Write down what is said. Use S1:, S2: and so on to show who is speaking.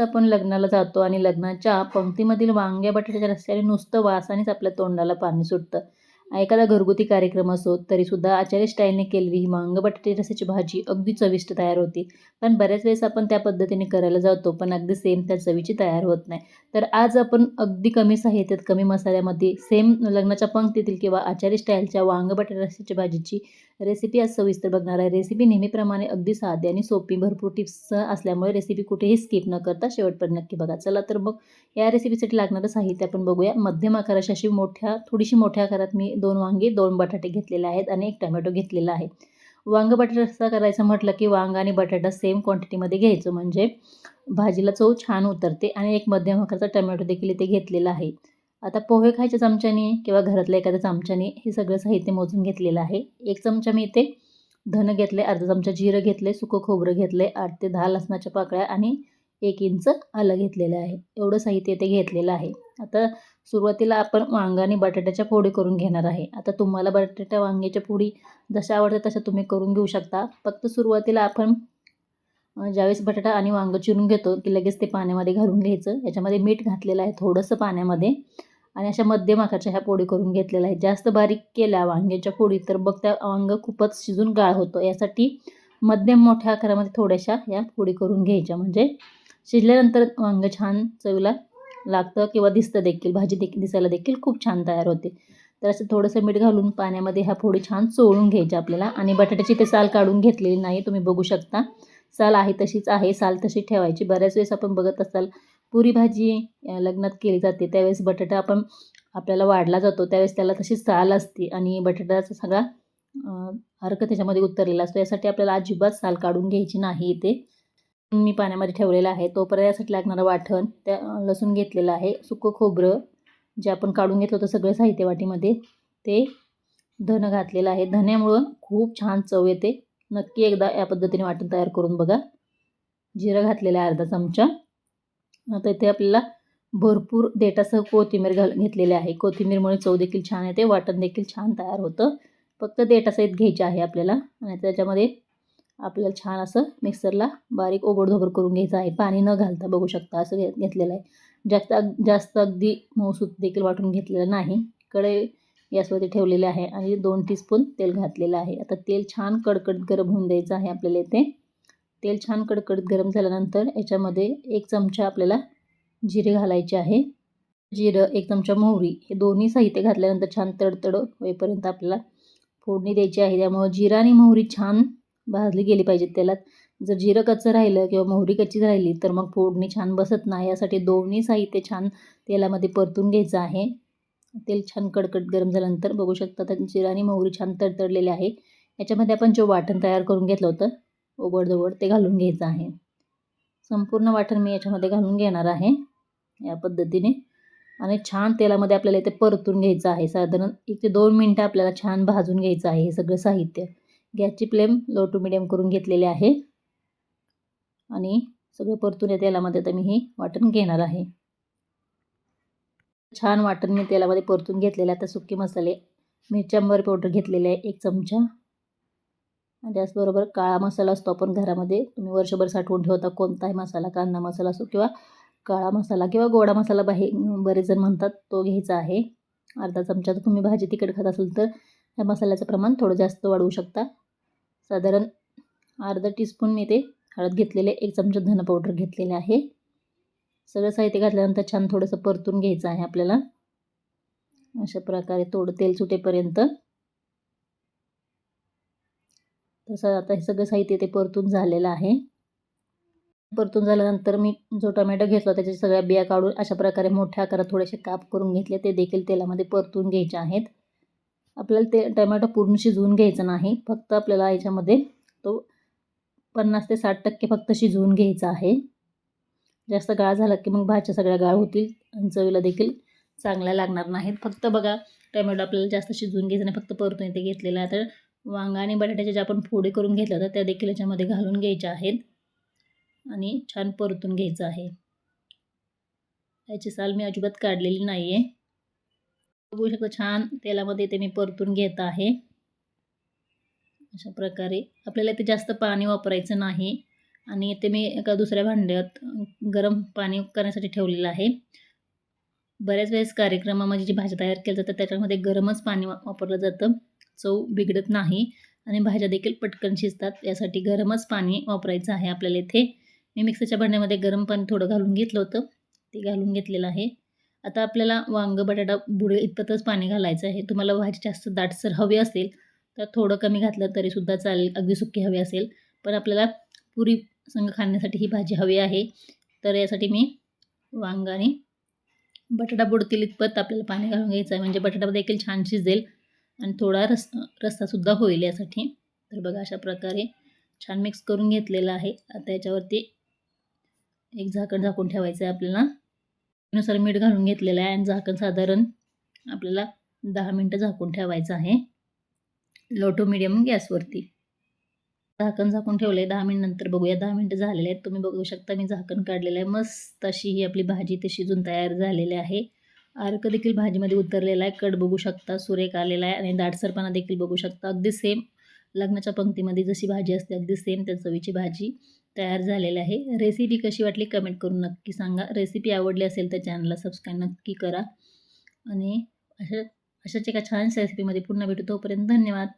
S1: आपण लग्नाला जातो आणि लग्नाच्या पंक्तीमधील वांग्या बटाट्याच्या रस्त्याने नुसतं वासानेच आपल्या तोंडाला पाणी सुटतं. एखादा घरगुती कार्यक्रम असो तरीसुद्धा आचार्य स्टाईलने केलेली ही वांग बटाटे रस्याची भाजी अगदी चविष्ट तयार होती. पण बऱ्याच वेळेस आपण त्या पद्धतीने करायला जातो पण अगदी सेम त्या चवीची तयार होत नाही. तर आज आपण अगदी कमी साहित्यात कमी मसाल्यामध्ये सेम लग्नाच्या पंक्तीतील किंवा आचार्य स्टाईलच्या वांग बटाटे रसाची भाजीची रेसिपी आज सविस्तर बघणार आहे. रेसिपी नेहमीप्रमाणे अगदी साधी आणि सोपी भरपूर टिप्स असल्यामुळे रेसिपी कुठेही स्किप न करता शेवटपर्यंत नक्की बघा. चला तर मग या रेसिपीसाठी लागणारं साहित्य आपण बघूया. मध्यम आकाराशी अशी मोठ्या थोडीशी मोठ्या आकारात मी दोन वांगी दोन बटाटे घेतलेले आहेत आणि एक टमॅटो घेतलेला आहे. वांग बटाटा रस्सा करायचं म्हटलं की वांग आणि बटाटा सेम क्वांटिटीमध्ये घ्यायचं. म्हणजे भाजीला चव छान उतरते आणि एक मध्यम आकाराचा टमॅटो देखील इथे घेतलेला आहे. आता पोहे खायच्या चमच्याने किंवा घरातल्या एखाद्या चमच्याने हे सगळं साहित्य मोजून घेतलेलं आहे. एक चमचा मी इथे धन घेतले अर्धा चमचा जिरं घेतले सुकं खोबरं घेतले आठ ते दहा लसणाच्या पाकळ्या आणि एक इंच आलं घेतलेलं आहे. एवढं साहित्य इथे घेतलेलं आहे. आता सुरुवातीला आपण वांगा आणि बटाट्याच्या फोडी करून घेणार आहे. आता तुम्हाला बटाट्या वांग्याच्या फोडी जशा आवडतात तशा तुम्ही करून घेऊ शकता. फक्त सुरुवातीला आपण ज्यावेळेस बटाटा आणि वांगं चिरून घेतो की लगेच ते पाण्यामध्ये घालून घ्यायचं. याच्यामध्ये मीठ घातलेलं आहे थोडंसं पाण्यामध्ये. आणि अशा मध्यम आकाराच्या ह्या पोळी करून घेतलेल्या आहेत. जास्त बारीक केल्या वांग्याच्या पोळी तर बघ त्या वांग खूपच शिजून गाळ होतो. यासाठी मध्यम मोठ्या आकारामध्ये थोड्याशा या पोळी करून घ्यायच्या. म्हणजे शिजल्यानंतर वांग छान चवीला लागतं किंवा दिसतं देखील. भाजी देखील दिसायला देखील खूप छान तयार होते. तर असं थोडंसं मीठ घालून पाण्यामध्ये ह्या फोडी छान चोळून घ्यायच्या आपल्याला. आणि बटाट्याची ते साल काढून घेतलेली नाही तुम्ही बघू शकता. साल आहे तशीच आहे. साल तशी ठेवायची. बऱ्याच वेळेस आपण बघत असाल पुरी भाजी लग्नात केली जाते. त्यावेळेस बटाटा आपण आपल्याला वाढला जातो. त्यावेळेस त्याला तशी साल असते आणि बटाट्याचा सगळा अर्क त्याच्यामध्ये उतरलेला असतो. यासाठी आपल्याला अजिबात साल काढून घ्यायची नाही इथे. मी पाण्यामध्ये ठेवलेला आहे. तोपर्यंत यासाठी लागणारं वाटण त्या लसूण घेतलेलं आहे. सुकं खोबरं जे आपण काढून घेतलं होतं सगळं साहित्य वाटीमध्ये ते धन घातलेलं आहे. धन्यामुळं खूप छान चव येते. नक्की एकदा या पद्धतीने वाटण तयार करून बघा. जिरं घातलेलं आहे अर्धा चमचा. आता इथे आपल्याला भरपूर देटासह कोथिंबीर घाल घेतलेली आहे. कोथिंबीरमुळे चव देखील छान येते वाटण देखील छान तयार होतं. फक्त देटासहित घ्यायचे आहे आपल्याला आणि त्याच्यामध्ये आपल्याला छान असं मिक्सरला बारीक ओबडधोबड करून घ्यायचं आहे. पाणी न घालता बघू शकता असं घे घेतलेलं आहे. जास्त जास्त अगदी मऊसूत देखील वाटून घेतलेलं नाही. कडे गॅसवरती ठेवलेले आहे आणि दोन टीस्पून तेल घातलेलं आहे. आता तेल छान कडकड गरम होऊन द्यायचं आहे आपल्याला इथे. तेल छान कडकडीत गरम झाल्यानंतर याच्यामध्ये एक चमचा आपल्याला जिरे घालायचे आहे. जिरं एक चमचा मोहरी हे दोन्ही साहित्य घातल्यानंतर छान तडतड होईपर्यंत आपल्याला फोडणी द्यायची आहे. त्यामुळं जिरा आणि मोहरी छान भाजली गेली पाहिजेत तेलात. जर जिरं कच्चं राहिलं किंवा मोहरी कच्ची राहिली तर मग फोडणी छान बसत नाही. यासाठी दोन्ही साहित्य छान तेलामध्ये परतून घ्यायचं आहे. तेल छान कडकड गरम झाल्यानंतर बघू शकता तर जिरा आणि मोहरी छान तडतडलेले आहे. याच्यामध्ये आपण जे वाटण तयार करून घेतलं होतं ओबडधोबड ते घालून घ्यायचं आहे. संपूर्ण वाटण मी याच्यामध्ये घालून घेणार आहे या पद्धतीने. आणि छान तेलामध्ये आपल्याला इथे परतून घ्यायचं आहे. साधारण एक ते दोन मिनटं आपल्याला छान भाजून घ्यायचं आहे हे सगळं साहित्य. गॅसची फ्लेम लो टू मिडियम करून घेतलेले आहे. आणि सगळं परतून या तेलामध्ये आता मी हे वाटण घेणार आहे. छान वाटण मी तेलामध्ये परतून घेतलेले आता सुके मसाले मिरच्यांवर पावडर घेतलेले आहे. एक चमचा. त्याचबरोबर काळा मसाला असतो आपण घरामध्ये. तुम्ही वर्षभर साठवून ठेवता कोणताही मसाला कांदा मसाला असो किंवा काळा मसाला किंवा गोडा मसाला बाहे बरेच जण म्हणतात तो घ्यायचा आहे. अर्धा चमचा तर तुम्ही भाजी तिखट खात असेल तर त्या मसाल्याचं प्रमाण थोडं जास्त वाढवू शकता. साधारण अर्धा टीस्पून मी ते हळद घेतलेले एक चमचा धन पावडर घेतलेले आहे. सगळं साहित्य घातल्यानंतर छान थोडंसं परतून घ्यायचं आहे आपल्याला. अशा प्रकारे थोडं तेल सुटेपर्यंत तसं आता हे सगळं साहित्य ते परतून झालेलं आहे. परतून झाल्यानंतर मी जो टोमॅटो घेतला त्याच्या सगळ्या बिया काढून अशा प्रकारे मोठ्या आकारात थोडेसे काप करून घेतले. ते देखील तेलामध्ये परतून घ्यायचे आहेत. आपल्याला ते टोमॅटो पूर्ण शिजवून घ्यायचं नाही. फक्त आपल्याला याच्यामध्ये तो पन्नास ते साठ टक्के फक्त शिजवून घ्यायचा आहे. जास्त गाळ झाला की मग भाज्या सगळ्या गाळ होतील आणि चवीला देखील चांगल्या लागणार नाहीत. फक्त बघा टोमॅटो आपल्याला जास्त शिजवून घ्यायचं नाही फक्त परतून इथे घेतलेला आहे. तर वांगा आणि बटाट्याच्या ज्या आपण फोडी करून घेतल्या होत्या त्या देखील याच्यामध्ये घालून घ्यायच्या आहेत. आणि छान परतून घ्यायचं आहे. याची साल मी अजिबात काढलेली नाही आहे बघू शकता छान तेलामध्ये ते मी परतून घेत आहे. अशा प्रकारे आपल्याला ते जास्त पाणी वापरायचं नाही. आणि ते मी एका दुसऱ्या भांड्यात गरम पाणी करण्यासाठी ठेवलेलं आहे. बऱ्याच वेळेस कार्यक्रमामध्ये जी भाजी तयार केली जातात त्याच्यामध्ये गरमच पाणी वा वापरलं जातं. चव बिघडत नाही आणि भाज्या देखील पटकन शिजतात. यासाठी गरमच पाणी वापरायचं आहे आपल्याला इथे. मी मिक्सरच्या भांड्यामध्ये गरम पाणी थोडं घालून घेतलं होतं. ते घालून घेतलेलं आहे. आता आपल्याला वांग बटाटा बुडे इतपतच पाणी घालायचं आहे. तुम्हाला भाजी जास्त दाटसर हवी असेल तर थोडं कमी घातलं तरीसुद्धा चालेल. अगदी सुकी हवी असेल. पण आपल्याला पुरी संग खाण्यासाठी ही भाजी हवी आहे. तर यासाठी मी वांग आणि बटाटा बुडतील इतपत आपल्याला पाणी घालून घ्यायचं आहे. म्हणजे बटाटा देखील छान शिजेल. आणि थोडा रस रस्सासुद्धा होईल यासाठी. तर बघा अशा प्रकारे छान मिक्स करून घेतलेलं आहे. आता याच्यावरती एक झाकण झाकून ठेवायचं आहे आपल्याला. नुसार मीठ घालून घेतलेलं आहे आणि झाकण साधारण आपल्याला दहा मिनटं झाकून ठेवायचं आहे. लो टू मिडियम गॅसवरती. झाकण झाकून ठेवलं आहे दहा मिनटनंतर बघूया. दहा मिनटं झालेले आहेत. तुम्ही बघू शकता मी झाकण काढलेलं आहे. मस्त अशी ही आपली भाजी ते शिजून तयार झालेली आहे. अर्क देखील भाजीमध्ये उतरलेला आहे. कट बघू शकता सुरेख आलेला आहे आणि दाटसरपणा देखील बघू शकता. अगदी सेम लग्नाच्या पंक्तीमध्ये जशी भाजी असते अगदी सेम त्या चवीची भाजी तयार झालेली आहे. रेसिपी कशी वाटली कमेंट करून नक्की सांगा. रेसिपी आवडली असेल तर चॅनलला सबस्क्राईब नक्की करा. आणि अशा अशाच एका छानशा रेसिपीमध्ये पुन्हा भेटू. तोपर्यंत धन्यवाद.